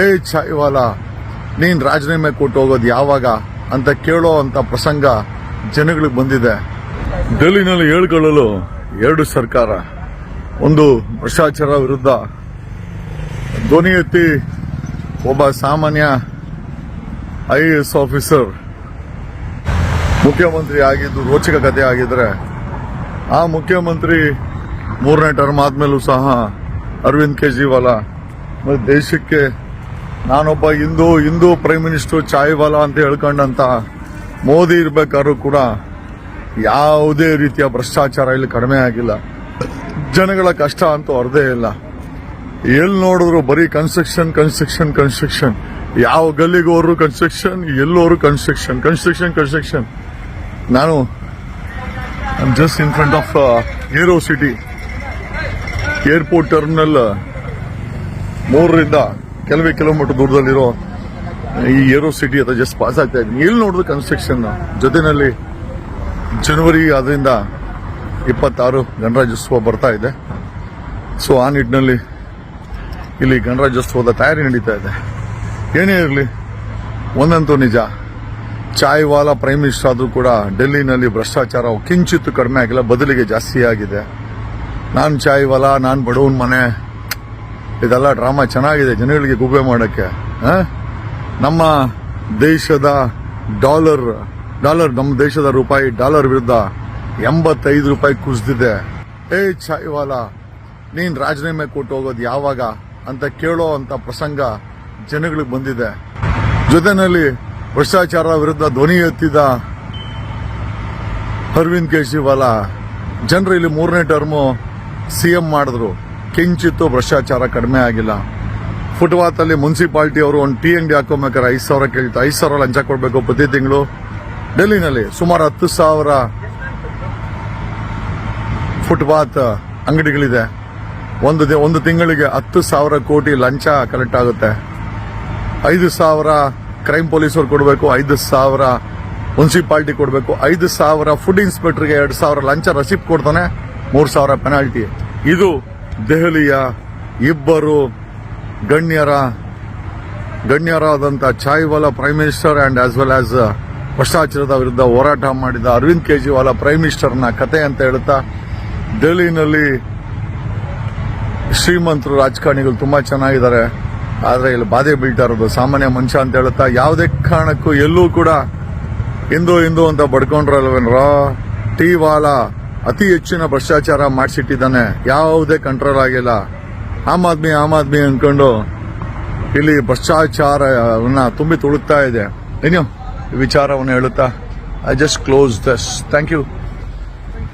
ಏ ಚಾಯ್ವಾಲ ನೀನ್ ರಾಜೀನಾಮೆ ಕೊಟ್ಟು ಹೋಗೋದು ಯಾವಾಗ ಅಂತ ಕೇಳೋ ಅಂತ ಪ್ರಸಂಗ ಜನಗಳಿಗೆ ಬಂದಿದೆ. ಡೆಲ್ಲಿನಲ್ಲಿ ಹೇಳ್ಕೊಳ್ಳಲು ಎರಡು ಸರ್ಕಾರ, ಒಂದು ಭ್ರಷ್ಟಾಚಾರ ವಿರುದ್ಧ ಧ್ವನಿ ಎತ್ತಿ ಒಬ್ಬ ಸಾಮಾನ್ಯ ಐ ಎ ಎಸ್ ಆಫೀಸರ್, ಮುಖ್ಯಮಂತ್ರಿ ಆಗಿದ್ದು ರೋಚಕ ಕಥೆ ಆಗಿದ್ರೆ ಆ ಮುಖ್ಯಮಂತ್ರಿ ಮೂರನೇ ಟರ್ಮ್ ಆದ್ಮೇಲೂ ಸಹ ಅರವಿಂದ್ ಕೇಜ್ರಿವಾಲ ದೇಶಕ್ಕೆ ನಾನೊಬ್ಬ ಹಿಂದೂ ಹಿಂದೂ ಪ್ರೈಮ್ ಮಿನಿಸ್ಟರ್ ಚಾಯ್ವಾಲ ಅಂತ ಹೇಳ್ಕೊಂಡಂತ ಮೋದಿ ಇರ್ಬೇಕಾದ್ರೂ ಕೂಡ ಯಾವುದೇ ರೀತಿಯ ಭ್ರಷ್ಟಾಚಾರ ಇಲ್ಲಿ ಕಡಿಮೆ ಆಗಿಲ್ಲ. ಜನಗಳ ಕಷ್ಟ ಅಂತೂ ಅರ್ಧೇ ಇಲ್ಲ. ಎಲ್ಲಿ ನೋಡಿದ್ರು ಬರೀ ಕನ್ಸ್ಟ್ರಕ್ಷನ್ ಕನ್ಸ್ಟ್ರಕ್ಷನ್ ಕನ್ಸ್ಟ್ರಕ್ಷನ್ ಯಾವ ಗಲ್ಲಿಗೋರು ಕನ್ಸ್ಟ್ರಕ್ಷನ್ ಎಲ್ಲೋರು ಕನ್ಸ್ಟ್ರಕ್ಷನ್ ಕನ್ಸ್ಟ್ರಕ್ಷನ್ ಕನ್ಸ್ಟ್ರಕ್ಷನ್ ನಾನು just in front of Aerocity airport terminal ಮೂರರಿಂದ ಕೆಲವೇ ಕಿಲೋಮೀಟರ್ ದೂರದಲ್ಲಿರೋ ಈ ಏರೋ ಸಿಟಿ ಅಥವಾ ಜಸ್ಟ್ ಪಾಸ್ ಆಗ್ತಾ ಇದ್ದೀನಿ. ಎಲ್ಲಿ ನೋಡಿದ್ರು ಕನ್ಸ್ಟ್ರಕ್ಷನ್ ಜೊತೆನಲ್ಲಿ ಜನವರಿ ಅದರಿಂದ ಇಪ್ಪತ್ತಾರು ಗಣರಾಜ್ಯೋತ್ಸವ ಬರ್ತಾ ಇದೆ. ಸೊ ಆ ನಿಟ್ಟಿನಲ್ಲಿ ಇಲ್ಲಿ ಗಣರಾಜ್ಯೋತ್ಸವದ ತಯಾರಿ ನಡೀತಾ ಇದೆ. ಏನೇ ಇರಲಿ, ಒಂದಂತೂ ನಿಜ, ಚಾಯ್ವಾಲಾ ಪ್ರೈಮ್ ಮಿನಿಸ್ಟರ್ ಆದರೂ ಕೂಡ ಡೆಲ್ಲಿನಲ್ಲಿ ಭ್ರಷ್ಟಾಚಾರ ಕಿಂಚಿತ್ತು ಕಡಿಮೆ ಆಗಿಲ್ಲ, ಬದಲಿಗೆ ಜಾಸ್ತಿ ಆಗಿದೆ. ನಾನು ಚಾಯ್ವಾಲಾ, ನಾನು ಬಡವನ ಮನೆ ಇದೆಲ್ಲ ಡ್ರಾಮಾ ಚೆನ್ನಾಗಿದೆ ಜನಗಳಿಗೆ ಗುಬ್ಬೆ ಮಾಡೋಕ್ಕೆ? ನಮ್ಮ ದೇಶದ ಡಾಲರ್ ಡಾಲರ್, ನಮ್ಮ ದೇಶದ ರೂಪಾಯಿ ಡಾಲರ್ ವಿರುದ್ಧ ಎಂಬತ್ತೈದು ರೂಪಾಯಿ ಕುಸಿದಿದೆ. ಏ ಚಾಯ್ವಾಲಾ, ನೀನ್ ರಾಜೀನಾಮೆ ಕೊಟ್ಟು ಹೋಗೋದು ಯಾವಾಗ ಅಂತ ಕೇಳೋ ಅಂತ ಪ್ರಸಂಗ ಜನಗಳಿಗೆ ಬಂದಿದೆ. ಜೊತೆನಲ್ಲಿ ಭ್ರಷ್ಟಾಚಾರ ವಿರುದ್ಧ ಧ್ವನಿ ಎತ್ತಿದ ಅರವಿಂದ್ ಕೇಜ್ರಿವಾಲ, ಜನರು ಇಲ್ಲಿ ಮೂರನೇ ಟರ್ಮು ಸಿಎಂ ಮಾಡಿದ್ರು. ಕಿಂಚಿತ್ತು ಭ್ರಷ್ಟಾಚಾರ ಕಡಿಮೆ ಆಗಿಲ್ಲ. ಫುಟ್ಪಾತ್ ಅಲ್ಲಿ ಮುನ್ಸಿಪಾಲಿಟಿ ಅವರು ಒಂದು ಟಿ ಅಂಗಡಿ ಹಾಕೋಬೇಕಾದ್ರೆ ಐದು ಸಾವಿರ ಕೇಳ್ತಾ ಐದು ಸಾವಿರ ಲಂಚ ಕೊಡಬೇಕು ಪ್ರತಿ ತಿಂಗಳು. ಡೆಲ್ಲಿನಲ್ಲಿ ಸುಮಾರು ಹತ್ತು ಸಾವಿರ ಫುಟ್ಪಾತ್ ಅಂಗಡಿಗಳಿದೆ. ಒಂದು ಒಂದು ತಿಂಗಳಿಗೆ ಹತ್ತು ಸಾವಿರ ಕೋಟಿ ಲಂಚ ಕಲೆಕ್ಟ್ ಆಗುತ್ತೆ. ಐದು ಸಾವಿರ ಕ್ರೈಮ್ ಪೊಲೀಸರು ಕೊಡಬೇಕು, ಐದು ಸಾವಿರ ಮುನ್ಸಿಪಾಲ್ಟಿ ಕೊಡಬೇಕು, ಐದು ಸಾವಿರ ಫುಡ್ ಇನ್ಸ್ಪೆಕ್ಟರ್ಗೆ ಎರಡು ಸಾವಿರ ಲಂಚ ರಸೀಪ್ ಕೊಡ್ತಾನೆ, ಮೂರು ಸಾವಿರ ಪೆನಾಲ್ಟಿ. ಇದು ದೆಹಲಿಯ ಇಬ್ಬರು ಗಣ್ಯರ ಗಣ್ಯರಾದಂಥ chaiwala prime minister and as well as ಭ್ರಷ್ಟಾಚಾರದ ವಿರುದ್ಧ ಹೋರಾಟ ಮಾಡಿದ ಅರವಿಂದ್ ಕೇಜ್ರಿವಾಲ ಪ್ರೈಮ್ ಮಿನಿಸ್ಟರ್ನ ಕತೆ ಅಂತ ಹೇಳುತ್ತಾ, ದೆಹಲಿನಲ್ಲಿ ಶ್ರೀಮಂತರು ರಾಜಕಾರಣಿಗಳು ತುಂಬಾ ಚೆನ್ನಾಗಿದ್ದಾರೆ. ಆದರೆ ಇಲ್ಲಿ ಬಾಧೆ ಬೀಳ್ತಾ ಇರೋದು ಸಾಮಾನ್ಯ ಮನುಷ್ಯ ಅಂತ ಹೇಳುತ್ತಾ, ಯಾವುದೇ ಕಾರಣಕ್ಕೂ ಎಲ್ಲೂ ಕೂಡ ಹಿಂದೂ ಹಿಂದೂ ಅಂತ ಬಡ್ಕೊಂಡ್ರಲ್ವೇನ್ರ? ಟಿ ವಾಲಾ ಅತಿ ಹೆಚ್ಚಿನ ಭ್ರಷ್ಟಾಚಾರ ಮಾಡಿಸಿಟ್ಟಿದ್ದಾನೆ. ಯಾವುದೇ ಕಂಟ್ರೋಲ್ ಆಗಿಲ್ಲ. ಆಮ್ ಆದ್ಮಿ ಆಮ್ ಆದ್ಮಿ ಅನ್ಕೊಂಡು ಇಲ್ಲಿ ಭ್ರಷ್ಟಾಚಾರವನ್ನ ತುಂಬಿ ತುಳುಕ್ತಾ ಇದೆ. ಏನು ವಿಚಾರವನ್ನು ಹೇಳುತ್ತಾ? I just close this thank you